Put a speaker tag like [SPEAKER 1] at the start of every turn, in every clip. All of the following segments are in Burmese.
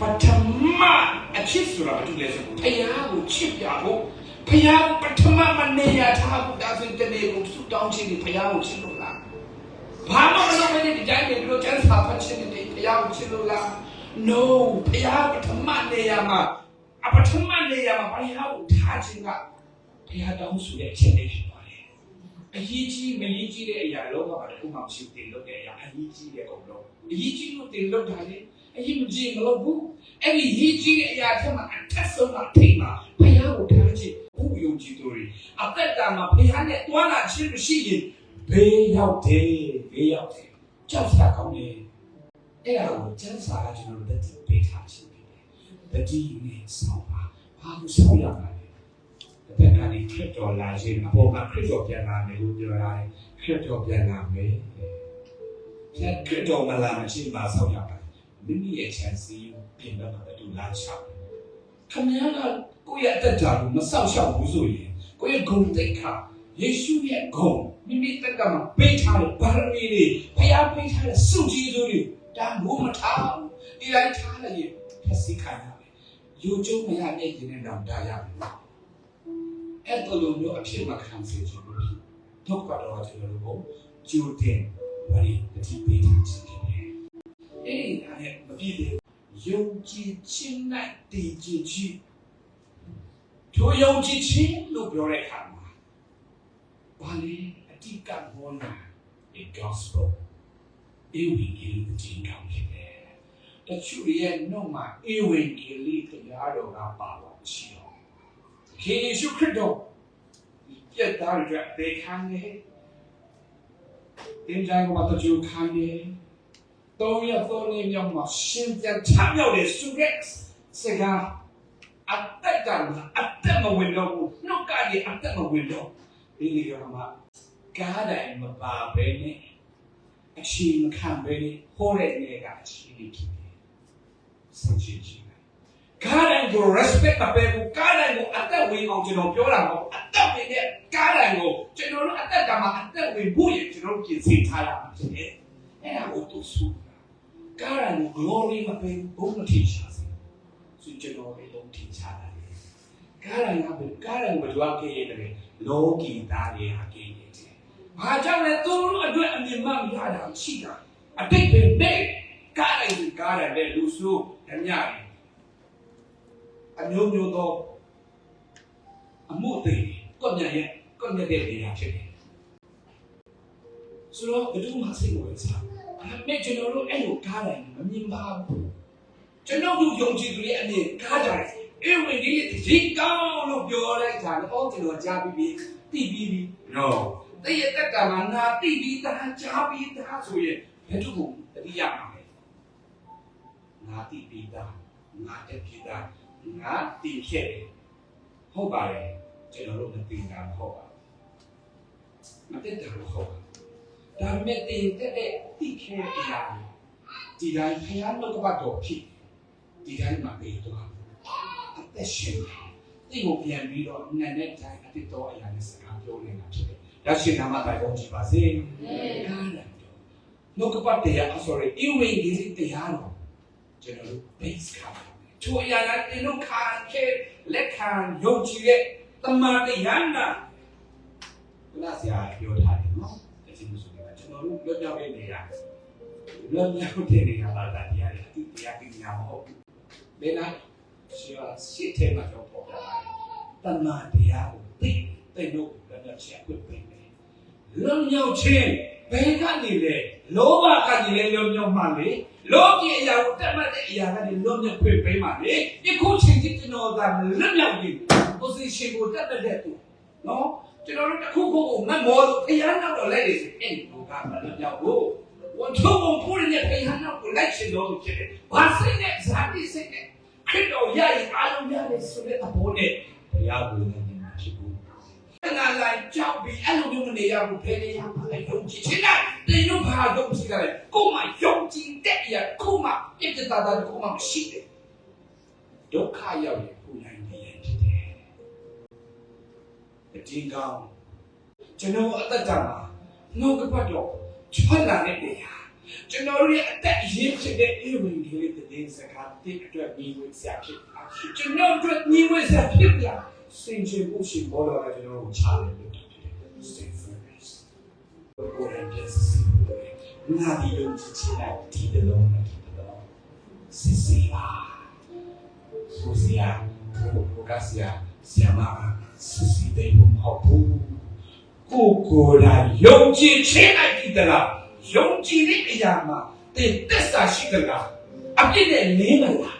[SPEAKER 1] ပထမအချစ်ဆိုတာဘာတူလဲဆိုဖယားကိုချစ်ပြဖို့ဖယားပထမမနေရထားဖို့ဒါဆိုရင်တနေ့ကိုသူတောင်းချင်တယ်ဖယားကိုချစ်လို့လားဘာမှမလုပ်ဘဲနဲ့ဒီတိုင်းပဲဒီလိုကျန်းစာဖတ်ချင်တယ်ဖယားကိုချစ်လို့လား no ဖယားပထမနေရမှာအပထမနေရမှာဖယားကိုထားခြင်းကဖယားတောင်းဆိုတဲ့အချက်လေးဖြစ်ပါတယ်အရေးကြီးမရေးကြီးတဲ့အရာလောကမှာတစ်ခုမှမရှိဘူးတင်လို့တဲ့အရာအရေးကြီးတဲ့ကုန်လုံးအရေးကြီးလို့တင်လို့တာလေ အရေးမကြီးမလို့ဘူးအဲ့ဒီရေးကြီးတဲ့အရာထက်မှအထက်ဆုံးကထိမှာဖယားကိုထားခြင်းဘူးယုံကြည်သူတွေအသက်တာမှာဖယားနဲ့တွားလာခြင်းမရှိရင်ဘေးရောက်တယ်ဘေးရောက်တယ်ကြောက်စရာကောင်းတယ်အဲ့ဒါကိုကျန်းစာကကျွန်တော်တို့တက်ပေးထားခြင်းဖြစ်တယ်။တတိနဲ့ဆောင်းပါဘာလို့ဆောင်းရမှာလဲ။တပတ်ကနေခရစ်တော်လာခြင်းအပေါ်မှာခရစ်တော်ပြန်လာမယ်လို့ပြောရတယ်။ခရစ်တော်ပြန်လာမယ်။ပြန်ခရစ်တော်မလာမချင်းမှာဆောင်းရမှာ။ မိမိရဲ့ချမ်းစီကိုပြင်တော့မှတူလာချောက်။ခမည်းကကိုယ့်ရဲ့အသက်တာကိုမဆောက်ရှောက်ဘူးဆိုရင်ကိုယ့်ရဲ့ဂုဏ်သိက္ခာယေရှုရဲ့ဂုဏ်မိမိတက်ကမှာပေးထားတဲ့ဗာရမီတွေဖျားပေးထားတဲ့စုကြည်စိုးတွေဒါမိုးမထားဘူးဒီတိုင်းထားလိုက်ရင်ဖျက်ဆီးခံရမယ်ယူကျုံမရတဲ့ရင်နဲ့တော့ဒါရမယ်အဲ့တော်လိုမျိုးအဖြစ်မခံစေချင်ဘူးတော့ကတော့ကျွန်တော်တို့ကျူတင်ဝရီတတိပေးထားခြင်းဖြစ်တယ် အဲ့ဒီဒါနဲ့မပြည့်တယ်ယုံကြည်ခြင်း၌တည်ကြည်ခြင်းသူယုံကြည်ခြင်းလို့ပြောတဲ့အခါမှာဘာလဲအတိကဘောနာ the gospel ဧဝံဂေလိတင်ကောင်းဖြစ်တယ်တချို့ရဲ့နှုတ်မှာဧဝံဂေလိတရားတော်ကပါပါရှိတော့ခေရှုခရစ်တော်ပြတ်သားတွေအတွက်အသေးခံတယ်သင်္ကြန်ကမှတချို့ခံတယ် ၃ရက်၃နေ့မြောက်မှာရှင်ပြန်ချမြောက်တယ်စုခဲ့စကားအတက်ကအတက်မဝင်တော့ဘူးနှုတ်ကကြီးအတက်မဝင်တော့ဒီလိုရမှာကားတိုင်းမပါဘဲနဲ့အရှိမခံဘဲနဲ့ဟောတဲ့နေကအရှိဖြစ်တယ်စင်ချင်းချင်းကားတိုင်းကို respect မပေးဘူးကားတိုင်းကိုအသက်ဝင်အောင်ကျွန်တော်ပြောတာမဟုတ်အသက်ဝင်တဲ့ကားတိုင်းကိုကျွန်တော်တို့အသက်ကမှအသက်ဝင်ဖို့ရကျွန်တော်ပြင်ဆင်ထားတာဖြစ်တယ်အဲ့ဒါကိုသူစု ကားတိုင်းကို glory မပေးဘူးဘုံမထင်ရှားစေ။ဆိုကျွန်တော်တို့ဘုံထင်ရှားတာလေ။ကားတိုင်းကဘယ်ကားတိုင်းကိုကြွားခဲ့ရတယ်လောကီသားတွေဟာခဲ့ရတယ်။ဘာကြောင့်လဲသူတို့အတွက်အမြင်မှမရတာရှိတာအတိတ်ပဲနဲ့ကားလိုက်ကားတယ်လူဆိုးဓမြတွေအမျိုးမျိုးသောအမှုတွေကွန်မြရဲ့ကွန်မြတဲ့နေရာဖြစ်တယ်ဆိုတော့ဘယ်သူမှစိတ်ဝင်စား အဲ့မဲ့ကျွန်တော်တို့အဲ့လိုကားတယ်မမြင်ပါဘူးကျွန်တော်တို့ယုံကြည်သူရဲ့အမြင်ကားတယ်အေးဝင်ဒီဒီကောင်းလို့ပြောလိုက်တာလည်းအော်ကျွန်တော်ကြားပြီးပြီးသိပြီးပြီး no တည့်ရတက်ကမှငါတိပြီးသားကြားပြီးသားဆိုရင်ဘယ်သူကိုတတိယမှာလဲငါတိပြီးသားငါတက်ပြီးသားငါတိခဲ့တယ်ဟုတ်ပါတယ်ကျွန်တော်တို့မသိတာမဟုတ်ပါဘူးမတက်တာမဟုတ်ပါဘူး ဒါပေမဲ့တင်တက်တဲ့တိခဲ့တဲ့အရာဒီတိုင်းဖျားလောကပတ်တော်ဖြစ်ဒီတိုင်းမှာပြေတော့အသက်ရှင်တယ်ဒီကိုပြန်ပြီးတော့နန်းတဲ့တိုင်းအတိတ်တော်အရာနဲ့စကားပြောနေတာဖြစ်တယ်ရရှိနာမတိုင်ပေါ်ကြည့်ပါစေ။ကားတယ်။နှုတ်ကပတ်တရား sorry အဝိင္ကိတရားတော်ကျွန်တော်တို့ base ခါပါမယ်။ချိုးရလာတင်လို့ခံခဲ့လက်ခံယုံကြည်တဲ့တမန်တရားနာဘုရားဆရာပြောထား တော်တို့လွတ်မြောက်တဲ့နေရာလွတ်မြောက်တဲ့နေရာပါတာတရားတွေအတိတရားပညာမဟုတ်ဘူး။ဘယ်လားရှိရရှိတဲ့မှာတော့ပေါ်တာတမန်တရားကိုသိတဲ့လို့လည်းလည်းချက်ခွင့်ပေးတယ်။လွန်မြောက်ခြင်းဘယ်ကနေလဲလောဘကနေလဲလွန်မြောက်မှလေလောကီအရာကိုတက်မှတ်တဲ့အရာကနေလွန်မြောက်ခွင့်ပေးမှလေဒီခုချိန်ကြီးကျွန်တော်ကလွတ်မြောက်ပြီ position ကိုတက်တဲ့သူနော်ကျွန်တော်တို့တစ်ခုခုကိုမမောလို့အရာနောက်တော့လိုက်နေစီအဲ့ဒီလော ကမှာလွတ်မြောက်ဖို့ဝန်ထုံးဖို့ရတဲ့အရာနောက်ကိုလိုက်ရှင်တော့ဖြစ်တယ်။ဘာစိတ်နဲ့ဇာတိစိတ်နဲ့ခရစ်တော်ရည်အားလုံးရတယ်ဆိုတဲ့အဖို့နဲ့တရားကိုလည်းမြင်မှာဖြစ်ဘူးငါလိုက်ကြောက်ပြီးအဲ့လိုမျိုးမနေရဘူးဖယ်နေရပါလေယုံကြည်ခြင်းနဲ့တင်တို့ဘာယုံကြည်ကြလဲကိုယ်မှယုံကြည်တဲ့ရကိုယ်မှပြစ်တာတာကိုယ်မှမရှိတယ်ဒုက္ခရောက်ရင်ကိုယ်နိုင်နေရဖြစ်တယ်အတင်းကောင်းကျွန်တော်အသက်တာမှာ နှုတ်ကပတ်တော့ထွက်လာတဲ့နေရာကျွန်တော်တို့ရဲ့အသက်အရေးဖြစ်တဲ့အေဝံဂေလိတဲ့စကားတိအတွက်ညီဝေဆရာဖြစ်တာကျွန်တော်တို့ညီဝေဆရာဖြစ်လာစင်ချင်ဖို့ရှိဘောတော်ကကျွန်တော်တို့ချတယ်လို့ဖြစ်တယ် stay focused ကိုယ်ရဲ့စီငါဒီလိုချစ်ချင်တဲ့ဒီတလုံးနဲ့ဒီတလုံးစစ်စီပါဆိုစီယာဘုရားစီယာဆီယမာစစ်စီတဲ့ဘုံဟောဘူး ကိုကိုယ်တိုင်ယုံကြည်ခြင်းအကြည့်တလားယုံကြည်တဲ့အရာမှာတင်သက်သာရှိသလားအပြစ်နဲ့လင်းမလား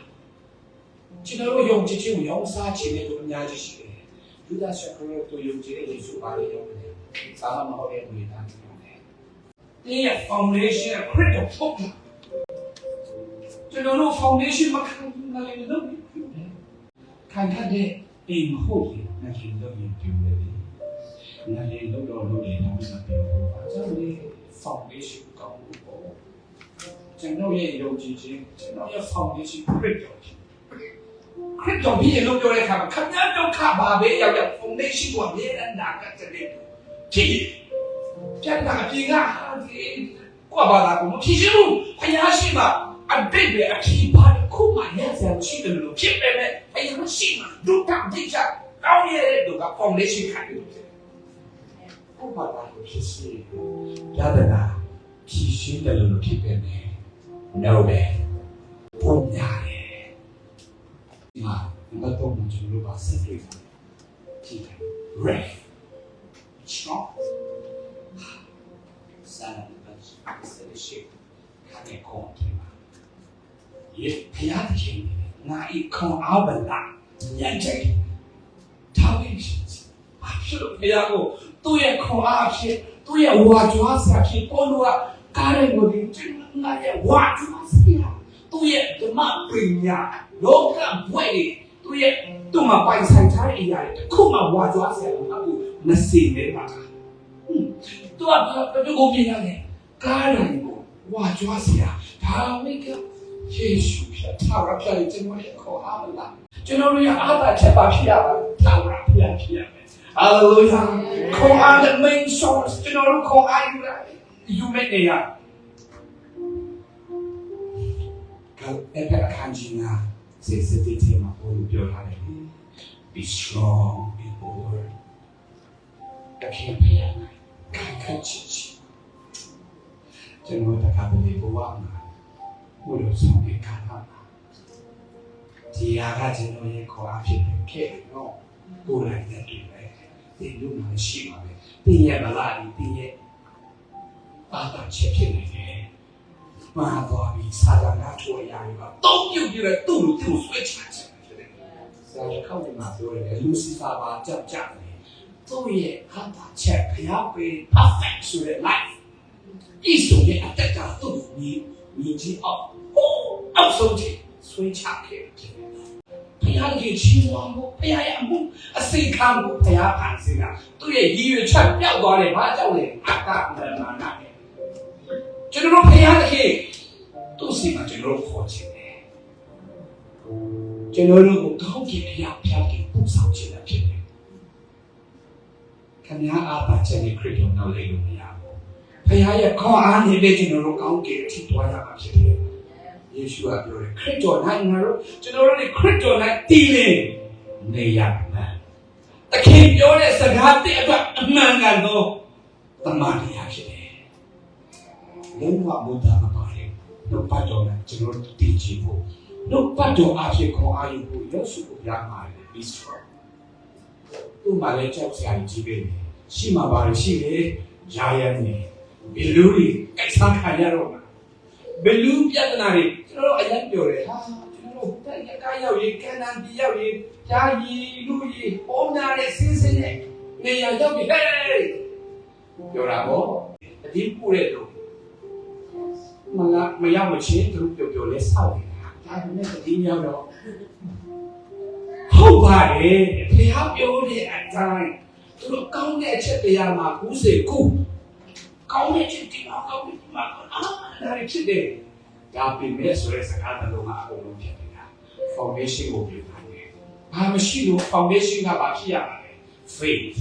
[SPEAKER 1] ကျွန်တော်တို့ယုံကြည်ခြင်းကိုရောင်းစားခြင်းတွေအများကြီးရှိတယ်ယူဒရှခရစ်တို့ယုံကြည်တဲ့ယေရှုပါလေရောင်းတယ်စာမဟုတ်တဲ့ဝိညာဉ်တွေနဲ့တင်းရဲ့ foundation ခရစ်တော်ဖုတ်တာကျွန်တော်တို့ foundation မခံဘူးလည်းလုပ်နေတယ်ခံခတ်တဲ့အိမ်မဟုတ်လေငါရှင်လုပ်ရင်ပြူတယ် ငါလည်းလုပ်တော့လုပ်တယ်တော့မပြောဘူး။အဲဒါလေ foundation ကောင်းလို့ပေါ့။ကျွန်တော်ရဲ့ယုံကြည်ခြင်းကျွန်တော်ရဲ့ foundation ခရစ်တော်ဖြစ်ခရစ်တော်ပြီးရင်လို့ပြောတဲ့အခါမှာခမည်းတော်ခပါပဲရောက်ရောက် foundation ကိုအမြဲတမ်းနာကတဲ့ဖြစ်ပြန်တာအပြင်ကဟာဒီကွာပါလာကိုမဖြစ်ရှိဘူးဖယားရှိမှအတိတ်ပဲအထီးပါခုမှရစရာရှိတယ်လို့ဖြစ်ပေမဲ့ဖယားရှိမှဒုက္ခဒိဋ္ဌကောင်းရတဲ့သူက foundation ခံတယ်ဖြစ် ဥပဒါကိုဖြစ်စီယတနာဖြည့်ရှင်းတယ်လို့ဖြစ်ပေမဲ့ no ပဲပုံညာတယ်ဒီမှာဘတ်တော့ကျွန်တော်တို့ပါဆက်တွေ့တာကြည့်တယ် ref chop ဆန်တယ်ဆက်ရှိခါနေကောင်းတယ်ယေဖျားခြင်းငါဤခွန်အားဗလာညံ့ချက်ထားပြီးအဖြစ်လို့ဖျားကို သူ့ရဲ့ခွန်အားဖြစ်သူ့ရဲ့ဝါကြွားစရာဖြစ်ပေါ်လို့ကားရဲ့ကိုဒီငါရဲ့ဝါကြွားစရာသူ့ရဲ့ဓမ္မပညာလောကဘွဲ့တွေသူ့ရဲ့သူ့မှာပိုင်ဆိုင်ထားတဲ့အရာတွေတစ်ခုမှဝါကြွားစရာမဟုတ်ဘူးမစင်နေပါဘူးသူကဘယ်လိုပြင်ရလဲကားတိုင်းကိုဝါကြွားစရာဒါမိကယေရှုဖြစ်တာရပြည့်ကျွန်တော်ရဲ့ခေါ်အားမလားကျွန်တော်တို့ရဲ့အားသာချက်ပါဖြစ်ရပါတာရပြည့်ဖြစ်ရမယ် Hallelujah ခေါ်အားတဲ့ main source ကျွန်တော်တို့ခေါ်အားယူလာယူမဲ့နေရကအဲ့ဒါအခန်းကြီးနာစေစတိတေမှာဘုရားပြောထားတယ် Be strong in the word တခင်ဖျားနိုင်ခိုင်ခန့်ချစ်ချစ်ကျွန်တော်တခါတလေဘဝ မှာဘုရားဆောင်တဲ့ခါမှာဒီဟာကကျွန်တော်ရဲ့ခေါ်အားဖြစ်တယ်ခဲ့နော်ကိုယ်တိုင်နဲ့တွေ့တယ်ဒီလူမှရှိမှာပဲတင်းရဲ့မလားဒီတင်းရဲ့အာတာချက်ဖြစ်နေတယ်မှာသွားပြီးစာတနာထိုးရရပါတော့ပြုတ်ပြတဲ့သူ့လူသူ့ဆွဲချချင်တယ်ဆရာကောက်မှာပြောတယ်လူစီဖာပါကြောက်ကြတယ်သူ့ရဲ့ဟာတာချက်ဖျောက်ပြီး perfect ဆိုတဲ့ life ဤဆိုတဲ့အတက်ကသူ့ညီညီကြီးအောင်ဟိုးအောက်ဆုံးထိဆွဲချခဲ့တယ် ဘုရားကြီးချီးမွမ်းဖို့ဘုရားရဲ့အမှုအစိခံဖို့ဘုရားဖန်ဆင်းတာသူ့ရဲ့ရည်ရွယ်ချက်ပျောက်သွားတယ်ဘာကြောင့်လဲအတ္တမာနနဲ့ကျွန်တော်တို့ဘုရားသခင်သူ့စီမှာကျွန်တော်တို့ခေါ်ချင်တယ်ကျွန်တော်တို့ကိုတောင်းကြည့်ဘုရားဘုရားကြီးပို့ဆောင်ခြင်းဖြစ်တယ်ခင်ဗျားအားပါချက်နဲ့ခရစ်တော်နောက်လေးလို့မရဘူးဘုရားရဲ့ခေါ်အားနေတဲ့ကျွန်တော်တို့ကောင်းကင်အထိတွားရမှာဖြစ်တယ် ယေရှုကပြောတယ်ခရစ်တော်၌ငါတို့ကျွန်တော်တို့လည်းခရစ်တော်၌တည်နေနေရမှာတခင်ပြောတဲ့စကားတဲ့အတွက်အမှန်ကန်သောတမန်တရားဖြစ်တယ်လုံးဝဘုရားမပါတယ်နှုတ်ပတ်တော်နဲ့ကျွန်တော်တို့တည်ကြည်ဖို့နှုတ်ပတ်တော်အဖြစ်ခေါ်အားယူဖို့ယေရှုကိုရမှာလေ be strong သူ့မှာလည်းကြောက်စရာကြီးပဲရှိမှာပါရှိလေရာရန်နေဘယ်လိုတွေအိုက်စားခံရတော့မှာဘယ်လူပြဿနာတွေ ကျွန်တော်တို့အရင်ပြောတယ်ဟာကျွန်တော်တို့တိုက်ရကားရောက်ရေးကန်နန်ပြည်ရောက်ရေးဂျာရီလူကြီးပုံနာတဲ့စင်းစင်းနဲ့နေရာရောက်ပြီဟဲ့ပြောတာပေါ့အဒီပူတဲ့လူမလာမရောက်မချင်းသူပြောပြောလဲဆောက်နေတာဒါပေမဲ့အဒီရောက်တော့ဟုတ်ပါတယ်ဘုရားပြောတဲ့အတိုင်းသူတို့ကောင်းတဲ့အချက်တရားမှာကူးစေကူးကောင်းတဲ့အချက်ဒီမှာကောင်းတဲ့ဒီမှာအာဒါရဖြစ်တယ် ဒါပေမဲ့ဆိုရဲစကားတစ်လုံးကအကုန်လုံးဖြစ်နေတာ foundation ကိုပြုထားတယ်ဘာမရှိလို့ foundation ကဘာဖြစ်ရမှာလဲ faith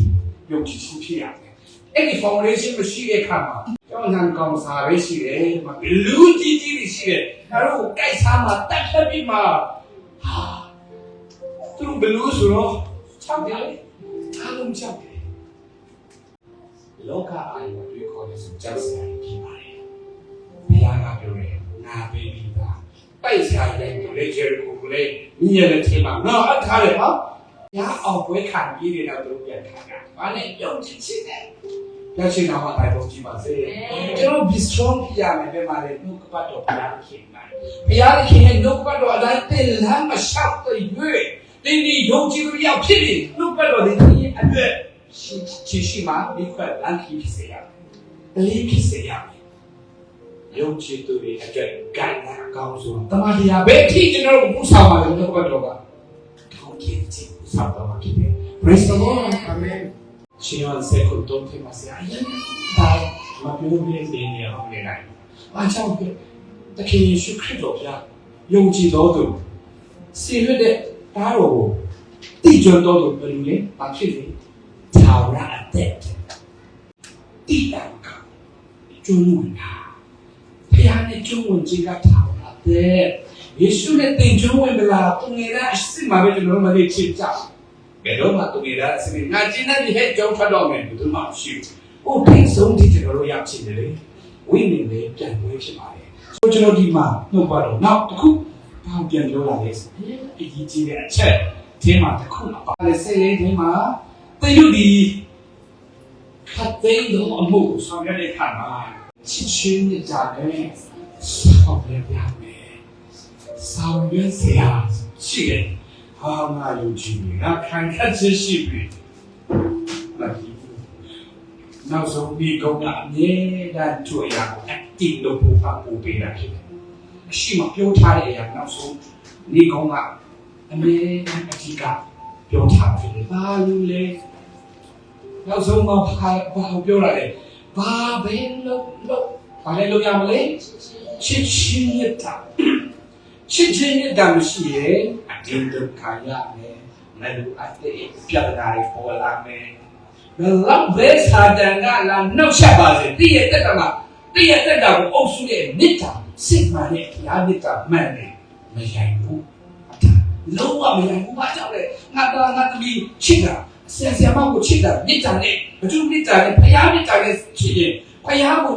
[SPEAKER 1] ယုံကြည်ခြင်းဖြစ်ရတယ်အဲ့ဒီ foundation မရှိတဲ့အခါမှာ
[SPEAKER 2] ကောင်းစံကောင်းစားပဲရှိတယ်ဒီမှာဘလူးကြီးကြီးတွေရှိတယ်အဲ့တော့ကိုက်စားမှာတက်ခတ်ပြီးမှဟာသူတို့ဘလူးဆိုတော့ချောက်တယ်လေအားလုံးချောက်တယ်လောကအာရုံတွေခေါ်တဲ့ဆိုကြောက်စရာကြီးပါတယ်ဘုရားကပြောတယ် ငါပေးပြီးသားပိုက်စားတဲ့သူလေးဂျေကိုကိုလေးညီရတဲ့ချိန်မှာငါအထားတယ်ဟာရအောင်ပွဲခံပြီးနေတော့သူတို့ပြန်ခံတာဘာနဲ့ပြုံးချစ်ချစ်တယ်ရရှိနာမှာတိုင်ပုံကြည့်ပါစေကျွန်တော် be strong ပြရမယ်ပြပါလေနှုတ်ကပတ်တော်ဘုရားခင်နိုင်ဘုရားခင်ရဲ့နှုတ်ကပတ်တော်အတိုင်းတင်လမ်းမလျှောက်တဲ့ရွေးတင်းဒီယုံကြည်သူရောက်ဖြစ်နေနှုတ်ကပတ်တော်ဒီရဲ့အတွက်ရှိရှိရှိမှာဒီခွက်လမ်းကြီးဖြစ်စေရမယ်အလေးဖြစ်စေရမယ် ယုံကြည်သူတွေအတွက်ကံကအကောင်းဆုံးတမန်တရားပဲအထိကျွန်တော်တို့ပူဆောင်ပါလေနှုတ်ကပတ်တော်ကကောင်းခြင်းခြင်းပူဆောင်တော်မှာဖြစ်တယ် praise the lord amen ရှင်ယောဆက်ကိုတုံးထမှာဆရာကြီးဒါမပြောပြနေနေအောင်နေနိုင်အားကြောင့်တခင်ယေရှုခရစ်တော်ဗျာယုံကြည်တော်သူစီရတဲ့တားတော်ကိုတိကျွတ်တော်သူဘယ်လိုလဲမဖြစ်လေသာဝရအသက်တိတံကကျွန်းဝင်တာဘု ရားနဲ့ကျွန်းဝင်ခြင်းကသာဝရအသက်ယေရှုနဲ့တင်ကျွန်းဝင်မလားသူငယ်ကအစ်စ်မှာပဲကျွန်တော်တို့မလေးချစ်ကြဘယ်တော့မှသူငယ်ကအစ်စ်ငါကျင်းတဲ့ဟဲ့ကြောင်းထွက်တော့မယ်ဘယ်သူမှမရှိဘူးဟိုထိဆုံးဒီကျွန်တော်တို့ရောက်ချင်တယ်လေဝိညာဉ်လေးပြန်ဝဲဖြစ်ပါတယ်ဆိုကျွန်တော်ဒီမှာနှုတ်ပါတော့နောက်တစ်ခုဘာပြန်ပြောလာလဲဆိုရင်အကြီးကြီးတဲ့အချက်ဒီမှာတစ်ခုမှာပါလေစိတ်လေးဒီမှာတေယုဒီခတ်သိမ်းတော့အမှုကိုဆောင်ရတဲ့ခါမှာ ချစ်ချင်းနဲ့ကြာတယ်ဆောက်ရပြမယ်ဆောင်ရစရာရှိတယ်ဟာငါယုံကြည်နေငါခံခတ်ခြင်းရှိပြီမကြီးဘူးနောက်ဆုံးဒီကောင်ကအမြဲတမ်းတွေ့ရအောင် acting လုပ်ဖို့အပူပေးတာဖြစ်တယ်အရှိမပြောထားတဲ့အရာနောက်ဆုံးဒီကောင်ကအမြဲတမ်းအဓိကပြောထားဖြစ်တယ်ဘာလို့လဲနောက်ဆုံးမှာဘာဘာပြောရလဲ ဘာပဲလို့လို့ဘာလဲလို့ရမလဲချစ်ချင်းရတာချစ်ချင်းနဲ့တမရှိရဲ့အတင်းဒုက္ခရမယ်မလူအပ်တဲ့ပြဿနာတွေပေါ်လာမယ်ဘယ်လောက်ပဲစာတန်ကလာနှောက်ရှက်ပါစေတည့်ရဲ့တက်တာမှာတည့်ရဲ့တက်တာကိုအုပ်စုတဲ့မေတ္တာစိတ်မှန်နဲ့ဘုရားမေတ္တာမှန်တယ်မယိုင်ဘူးလုံးဝမယိုင်ဘူးဘာကြောင့်လဲငါသားငါသမီးချစ်တာ ဆရာဆရာမကိုချစ်တာမေတ္တာနဲ့ဘသူမေတ္တာနဲ့ဘုရားမေတ္တာနဲ့ချစ်ရင်ဘုရားကို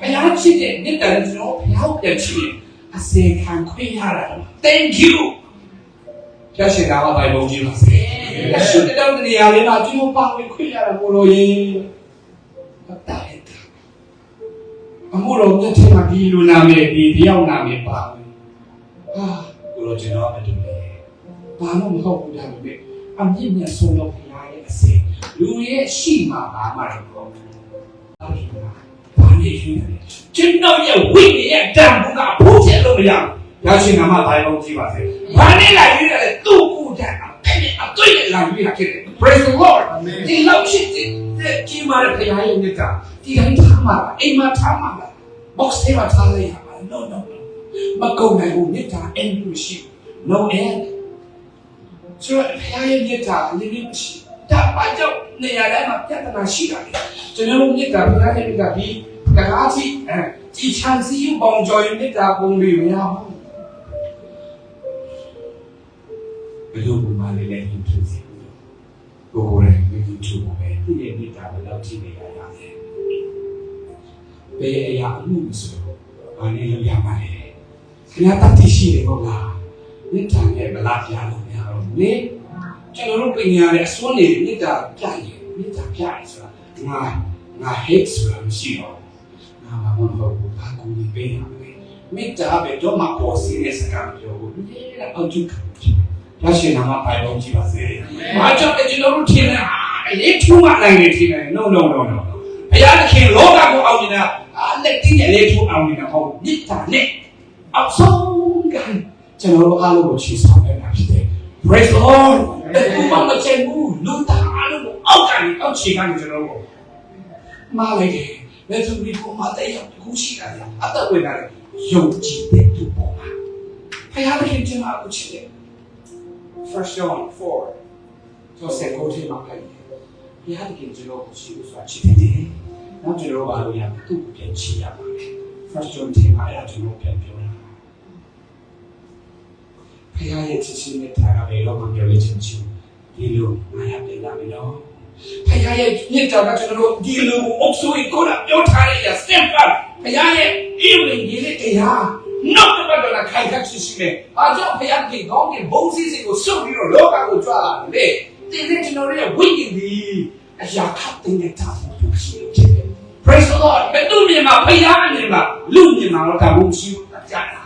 [SPEAKER 2] ဘုရားချစ်တဲ့မေတ္တာနဲ့ကျွန်တော်ဘုရားကိုပြန်ချစ်ရင်အစေခံခွင့်ရတာ thank you ရရှိတာကဘိုင်ဘုံကြီးပါစေရရှိတဲ့နေရာလေးမှာကျွန်တော်ပါဝင်ခွင့်ရတာဘို့လို့ရေမတိုင်တာအမှုတော်မြတ်ထဲမှာဒီလူနာမည်ဒီတယောက်နာမည်ပါဝင်ဟာဘို့လို့ကျွန်တော်အတူလေဘာမှမဟုတ်ဘူးဒါပေမဲ့အမြင့်မြတ်ဆုံးသော ဘုရားရဲ့အစေလူရဲ့ရှိမှဘာမှတော့ဘူးဘာလို့လဲဘာနေရှိနေလဲကျွန်တော်ရဲ့ဝိညာဉ်ရဲ့တန်ဖိုးကဖို့ချက်လို့မရဘူးရရှိနာမဘိုင်ဘုံကြီးပါစေဘာနဲ့လာရွေးတယ်သူ့ကိုယ်တန်အဲ့ဒီအတွေ့အလာရွေးတာဖြစ်တယ် praise the lord ဒီလောက်ရှိတဲ့ကြီးမားတဲ့ဘုရားရဲ့မြတ်ကဒီတိုင်းထားမှာအိမ်မှာထားမှာ box ထဲမှာထားလိုက်ရမှာ no no no မကုန်နိုင်ဘူးမြတ်တာ end မရှိ no end ဆိုတော့ဘုရားရဲ့မြတ်တာအရင်မရှိ ဒါဘာကြောင့်နေရာတိုင်းမှာပြဿနာရှိတာလဲကျွန်တော်တို့မြတ်တာဘုရားရဲ့မြတ်တာဒီတကားကြီးအဲဒီချမ်းစီပေါင်းကြော်ရင်မြတ်တာပုံလေးမရဘူးဘယ်လိုမှလည်းလည်းယူဖြစ်စီကိုယ်ကိုယ်လည်းယူချူပဲဒီရဲ့မြတ်တာဘယ်လောက်ကြည့်နေရရလဲဘယ်အရာအမှုမဆိုဘာနဲ့လို့ရမှာလဲခင်ဗျာတတိရှိတယ်ဟုတ်လားမြတ်တာနဲ့မလားပြလို့မရတော့ဘူးလေ ကျွန်တော်တို့ပညာနဲ့အစွန်းနေမြတ်တာပြရင်မြတ်တာပြရင်ဆိုတာငါငါ hate ဆိုတာမရှိတော့ငါမမဟုတ်ဘူးဘာကူညီပေးရမလဲမေတ္တာပဲတော့မပေါ်စီတဲ့စကားပြောဘူးလေအောက်ကျခံရရှိနာမှာပိုင်ပုံကြည့်ပါစေ။ဘာကြောင့်လဲကျွန်တော်တို့ထင်တယ်အရေးထူးမှနိုင်နေထင်တယ် no no no no ဘုရားသခင်လောကကိုအောင်နေတာအလက်တင်းရဲ့လေးထူးအောင်နေတာဟုတ်မေတ္တာနဲ့အောက်ဆုံးကကျွန်တော်တို့အားလုံးကိုချီးဆောင်နေတာဖြစ်တယ် praise the lord ဘုရားမချင်ဘူးလူသားအားလုံးကိုအောက်ကနေအောက်ခြေကနေကျွန်တော်တို့မားလိုက်တယ်လက်သူဒီပုံမှာတဲ့ရောက်တခုရှိတာလေအသက်ဝင်တာလေယုံကြည်တဲ့သူပေါ်မှာဘုရားသခင်ကျွန်တော်ကိုချစ်တယ် First John 4ဆိုစက်ကိုထိမှာခိုင်းတယ်ဘုရားသခင်ကျွန်တော်ကိုချစ်လို့ဆိုတာချစ်တယ်နောက်ကျွန်တော်ဘာလို့ရသူ့ကိုပြန်ချီရပါလဲ first John 10မှာအဲ့ဒါကျွန်တော်ပြန်ပြောတာ ဖခင်ရဲ့ချစ်ချင်းနဲ့တာကဘယ်တော့မှပြောလို့ချင်းချင်းဒီလိုငါရပြန်လာပြီနော်ဖခင်ရဲ့ညစ်တာကကျွန်တော်တို့ဒီလိုကိုအုပ်စိုးကိုလာပြောထားရ step up ဖခင်ရဲ့အင်းဝင်ကြီးလေးတရားနောက်တစ်ပတ်တော့ခိုင်ခတ်ရှိရှိနဲ့အားကြောင့်ဖခင်ကြီးကောင်းကင်ဘုံစည်းစိမ်ကိုစုပ်ပြီးတော့လောကကိုကြွလာတယ်လေဒီနေ့ကျွန်တော်တို့ရဲ့ဝိညာဉ်ဒီအရာခတ်တဲ့တာဖို့ရှိလို့ဖြစ်တယ် Praise the Lord ဘယ်သူမြင်မှာဖခင်မြင်မှာလူမြင်မှာတော့ကဘုံရှိဘူးကြားတာ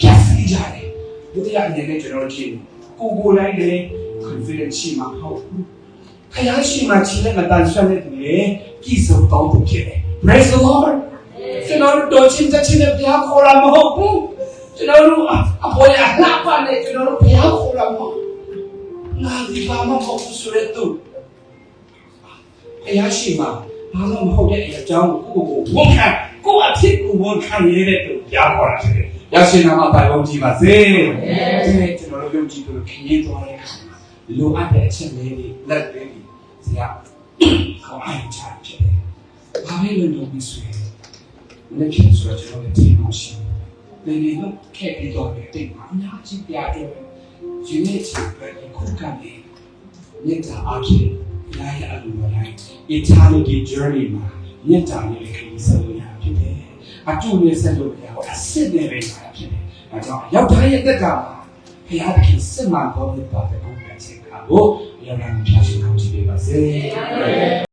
[SPEAKER 2] ပြတ်စီကြတယ်ဒု တိယအနေနဲ့ကျွန်တော်တို့ကြည့်ကိုကိုလိုက်တယ် confidence ရှိမှာဟုတ်ဘူးဖခင်ရှိမှချီလက်မတန်ဆွမ်းတဲ့သူလေပြည်စုံတောင်းသူဖြစ်တယ် Praise the Lord ကျွန်တော်တို့တော့ချင်းချင်းနဲ့ဘုရားခေါ်လာမဟုတ်ဘူးကျွန်တော်တို့အပေါ်ရလှပနဲ့ကျွန်တော်တို့ဘုရားခေါ်လာမဟုတ်ငါဒီဘာမှမဟုတ်ဘူးဆိုတဲ့သူဘုရားရှိမှဘာလို့မဟုတ်တဲ့အကြောင်းကိုကိုကိုဝန်ခံကိုအဖြစ်ကိုဝန်ခံရတဲ့သူဘုရားခေါ်လာတယ် ရရှိနာမှာတိုင်ဝန်းကြည့်ပါစေဒီနေ့ကျွန်တော်တို့ယုံကြည်သူတို့ခရီးသွားတဲ့အခါမှာလိုအပ်တဲ့အချက်လေးတွေလက်လေးတွေဆရာခေါင်းအိုင်ချဖြစ်တယ်ဘာပဲလို့လုပ်ပြီးဆိုရင်လက်ဖြစ်ဆိုတော့ကျွန်တော်တို့ဒီလိုရှိတယ်။ဒီလိုခဲ့ပြီးတော့တိတ်မှာအများကြီးပြတယ်။ဒီနေ့ချစ်ပဲခုကနေမြတ်တာအဖြစ်လာရအလိုလိုက် eternity journey မှာမြတ်တာနဲ့ခရီးဆက်လို့ရဖြစ်တယ်။ အတူနဲ့ဆက်လို့ရအောင်အစစ်နဲ့ပဲလာဖြစ်တယ်။အဲကြောင့်ရောက်ထားရဲ့တက်တာမှာဘုရားသခင်စစ်မှန်တော်မူပါတဲ့ဘုရားရှင်ကကိုရောက်လာမြတ်ရှင်ကောင်းချီးပေးပါစေ။